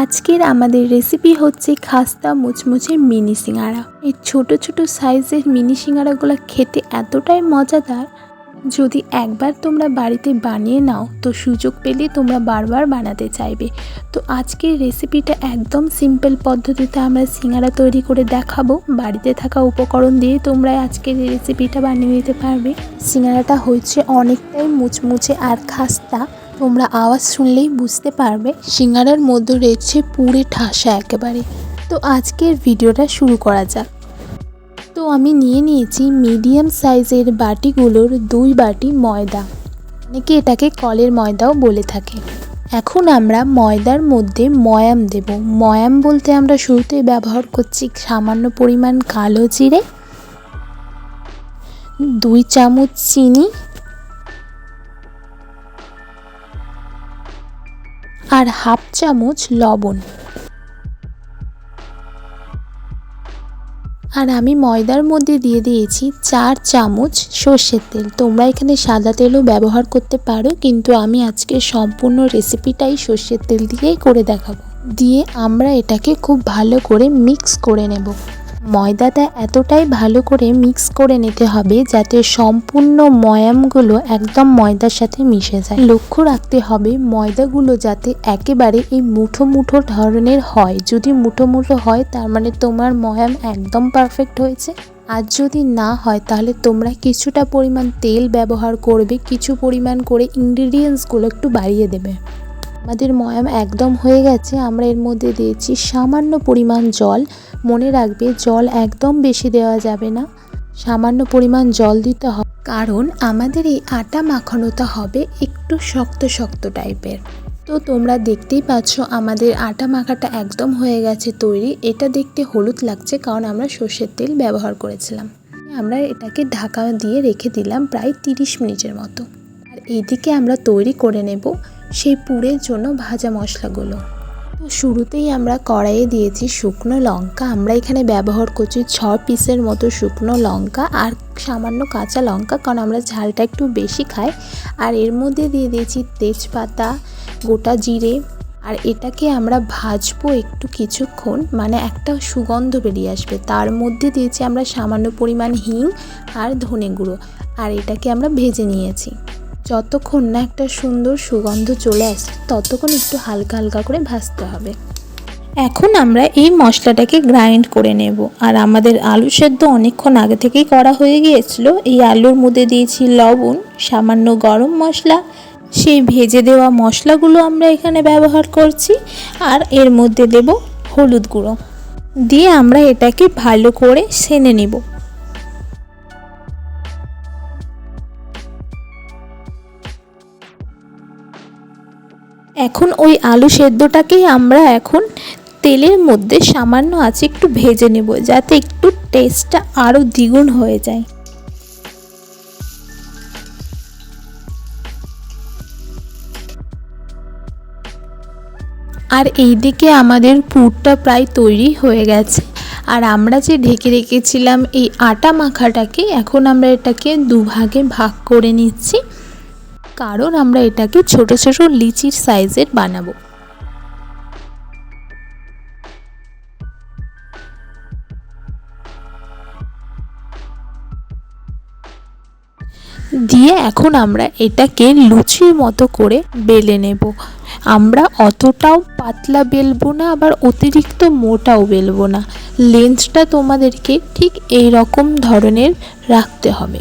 আজকের আমাদের রেসিপি হচ্ছে খাস্তা মুচমুচে মিনি সিঙ্গারা। এই ছোট ছোট সাইজের মিনি সিঙ্গারাগুলো খেতে এতটাই মজাদার, যদি একবার তোমরা বাড়িতে বানিয়ে নাও, তো সুযোগ পেলে তোমরা বারবার বানাতে চাইবে। তো আজকের রেসিপিটা একদম সিম্পল পদ্ধতিতে আমরা সিঙ্গারা তৈরি করে দেখাবো। বাড়িতে থাকা উপকরণ দিয়ে তোমরা আজকের রেসিপিটা বানিয়ে নিতে পারবে। সিঙ্গারাটা হচ্ছে অনেকটাই মুচমুচে আর খাস্তা। তোমরা আওয়াজ শুনলেই বুঝতে পারবে, সিঙ্গারার মধ্যে রয়েছে পুরে ঠাসা একেবারে। তো আজকের ভিডিওটা শুরু করা যাক। তো আমি নিয়ে নিয়েছি মিডিয়াম সাইজের বাটিগুলোর দুই বাটি ময়দা। অনেকে এটাকে কলের ময়দাও বলে থাকে। এখন আমরা ময়দার মধ্যে ময়াম দেব। ময়াম বলতে আমরা শুরুতে ব্যবহার করছি সামান্য পরিমাণ কালো জিরে, দুই চামচ চিনি আর হাফ চামচ লবণ। আর আমি ময়দার মধ্যে দিয়ে দিয়েছি চার চামচ সর্ষের তেল। তোমরা এখানে সাদা তেলও ব্যবহার করতে পারো, কিন্তু আমি আজকে সম্পূর্ণ রেসিপিটাই সর্ষের তেল দিয়েই করে দেখাবো। দিয়ে আমরা এটাকে খুব ভালো করে মিক্স করে নেব। ময়দাটা এতটাই ভালো করে মিক্স করে নিতে হবে যাতে সম্পূর্ণ ময়ামগুলো একদম ময়দার সাথে মিশে যায়। লক্ষ্য রাখতে হবে ময়দাগুলো যাতে একেবারে এই মুঠো মুঠো ধরনের হয়। যদি মুঠো মুঠো হয়, তার মানে তোমার ময়াম একদম পারফেক্ট হয়েছে। আর যদি না হয়, তাহলে তোমরা কিছুটা পরিমাণ তেল ব্যবহার করবে, কিছু পরিমাণ করে ইনগ্রিডিয়েন্টসগুলো একটু বাড়িয়ে দেবে। আমাদের ময়াম একদম হয়ে গেছে। আমরা এর মধ্যে দিয়েছি সামান্য পরিমাণ জল। মনে রাখবে, জল একদম বেশি দেওয়া যাবে না। সামান্য পরিমাণ জল দিতে হবে কারণ আমাদের এই আটা মাখানোটা হবে একটু শক্ত শক্ত টাইপের। তো তোমরা দেখতেই পাচ্ছ আমাদের আটা মাখাটা একদম হয়ে গেছে তৈরি। এটা দেখতে হলুদ লাগছে কারণ আমরা সর্ষের তেল ব্যবহার করেছিলাম। আমরা এটাকে ঢাকা দিয়ে রেখে দিলাম প্রায় তিরিশ মিনিটের মতো। আর এইদিকে আমরা তৈরি করে নেব সেই পুরের জন্য ভাজা মশলাগুলো। তো শুরুতেই আমরা কড়াইয়ে দিয়েছি শুকনো লঙ্কা। আমরা এখানে ব্যবহার করছি ছ পিসের মতো শুকনো লঙ্কা আর সামান্য কাঁচা লঙ্কা কারণ আমরা ঝালটা একটু বেশি খাই। আর এর মধ্যে দিয়ে দিয়েছি তেজপাতা, গোটা জিরে। আর এটাকে আমরা ভাজবো একটু কিছুক্ষণ মানে একটা সুগন্ধ বেরিয়ে আসবে। তার মধ্যে দিয়েছি আমরা সামান্য পরিমাণ হিং আর ধনে গুঁড়ো। আর এটাকে আমরা ভেজে নিয়েছি। যতক্ষণ না একটা সুন্দর সুগন্ধ চলে আসে, ততক্ষণ একটু হালকা হালকা করে ভাজতে হবে। এখন আমরা এই মশলাটাকে গ্রাইন্ড করে নেব। আর আমাদের আলু সেদ্ধ অনেকক্ষণ আগে থেকেই করা হয়ে গিয়েছিল। এই আলুর মধ্যে দিয়েছি লবণ, সামান্য গরম মশলা। সেই ভেজে দেওয়া মশলাগুলো আমরা এখানে ব্যবহার করছি। আর এর মধ্যে দেব হলুদ গুঁড়ো। দিয়ে আমরা এটাকে ভালো করে সেনে নেব। এখন ওই আলু সেদ্ধটাকেই আমরা এখন তেলের মধ্যে সামান্য আছে একটু ভেজে নেব, যাতে একটু টেস্টটা আরও দ্বিগুণ হয়ে যায়। আর এইদিকে আমাদের পুরটা প্রায় তৈরি হয়ে গেছে। আর আমরা যে ঢেকে রেখেছিলাম এই আটা মাখাটাকে, এখন আমরা এটাকে দুভাগে ভাগ করে নিচ্ছি। কারণ আমরা এটাকে ছোট ছোট লিচির সাইজের বানাবো। দিয়ে এখন আমরা এটাকে লুচির মতো করে বেলে নেব। আমরা অতটাও পাতলা বেলবো না, আবার অতিরিক্ত মোটাও বেলবো না। লেন্সটা তোমাদেরকে ঠিক এই রকম ধরনের রাখতে হবে।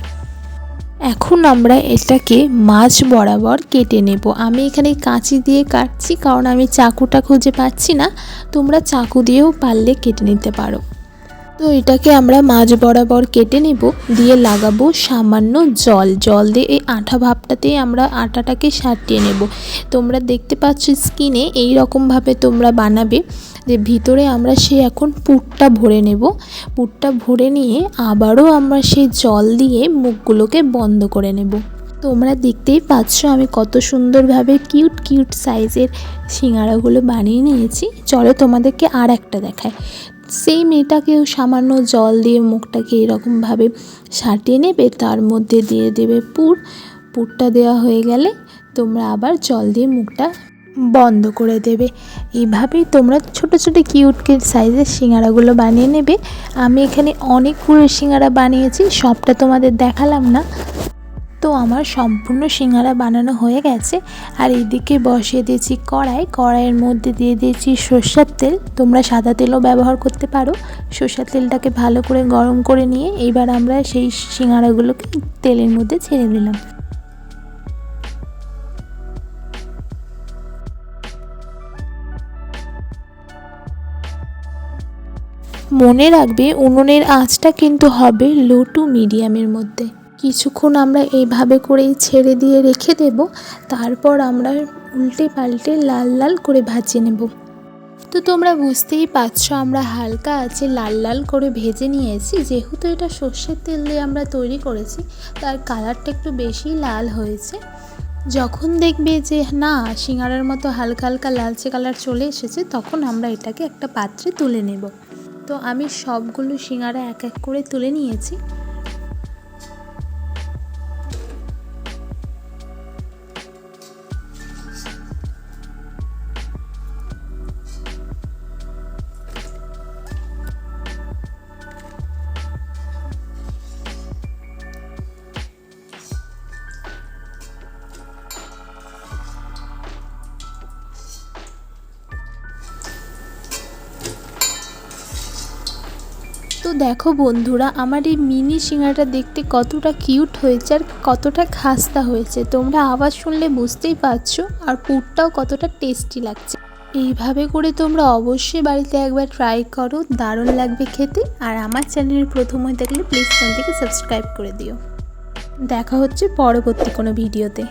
এখন আমরা এটাকে মাছ বরাবর কেটে নেব। আমি এখানে কাঁচি দিয়ে কাটছি, কারণ আমি চাকুটা খুঁজে পাচ্ছি না। তোমরা চাকু দিয়েও পারলে কেটে নিতে পারো। তো এটাকে আমরা মাছ বরাবর কেটে নেব। দিয়ে লাগাবো সামান্য জল। জল দিয়ে এই আঠা ভাবটাতেই আমরা আটাটাকে সাটিয়ে নেব। তোমরা দেখতে পাচ্ছ স্কিনে এই রকমভাবে তোমরা বানাবে। যে ভিতরে আমরা সে এখন পুরটা ভরে নেব। পুরটা ভরে নিয়ে আবারও আমরা সেই জল দিয়ে মুখগুলোকে বন্ধ করে নেব। তোমরা দেখতেই পাচ্ছ আমি কত সুন্দরভাবে কিউট কিউট সাইজের সিঙ্গারাগুলো বানিয়ে নিয়েছি। চলো তোমাদেরকে আর একটা দেখায় সেই মেয়েটাকেও সামান্য জল দিয়ে মুখটাকে এরকমভাবে সাটিয়ে নেবে, তার মধ্যে দিয়ে দেবে পুর। পুরটা দেওয়া হয়ে গেলে তোমরা আবার জল দিয়ে মুখটা বন্ধ করে দেবে। এইভাবেই তোমরা ছোট ছোট কিউট কিউট সাইজের সিঙ্গারাগুলো বানিয়ে নেবে। আমি এখানে অনেকগুলো সিঙ্গারা বানিয়েছি, সবটা তোমাদের দেখালাম না। তো আমার সম্পূর্ণ সিঙ্গারা বানানো হয়ে গেছে। আর এদিকে বসিয়ে দিয়েছি কড়াই। কড়াইয়ের মধ্যে দিয়ে দিয়েছি সর্ষের তেল। তোমরা সাদা তেলও ব্যবহার করতে পারো। সর্ষের তেলটাকে ভালো করে গরম করে নিয়ে এইবার আমরা সেই সিঙ্গারাগুলোকে তেলের মধ্যে ছেড়ে দিলাম। মনে রাখবে, উনুনের আঁচটা কিন্তু হবে লো টু মিডিয়ামের মধ্যে। কিছুক্ষণ আমরা এইভাবে করেই ছেড়ে দিয়ে রেখে দেব, তারপর আমরা উল্টে পাল্টে লাল লাল করে ভাজিয়ে নেব। তো তোমরা বুঝতেই পারছ, আমরা হালকা আছে লাল লাল করে ভেজে নিয়েছি। যেহেতু এটা সর্ষের তেল দিয়ে আমরা তৈরি করেছি, তার কালারটা একটু বেশি লাল হয়েছে। যখন দেখবে যে, না, সিঙ্গারার মতো হালকা হালকা লালচে কালার চলে এসেছে, তখন আমরা এটাকে একটা পাত্রে তুলে নেব। তো আমি সবগুলো সিঙ্গারা এক এক করে তুলে নিয়েছি। তো দেখো বন্ধুরা, আমার এই মিনি সিঙ্গাটা দেখতে কতটা কিউট হয়েছে আর কতটা খাস্তা হয়েছে। তোমরা আওয়াজ শুনলে বুঝতেই পারছ আর পুরটাও কতটা টেস্টি লাগছে। এইভাবে করে তোমরা অবশ্যই বাড়িতে একবার ট্রাই করো, দারুণ লাগবে খেতে। আর আমার চ্যানেলের প্রথম হয়ে থাকলে প্লিজ চ্যানেলটিকে সাবস্ক্রাইব করে দিও। দেখা হচ্ছে পরবর্তী কোনো ভিডিওতে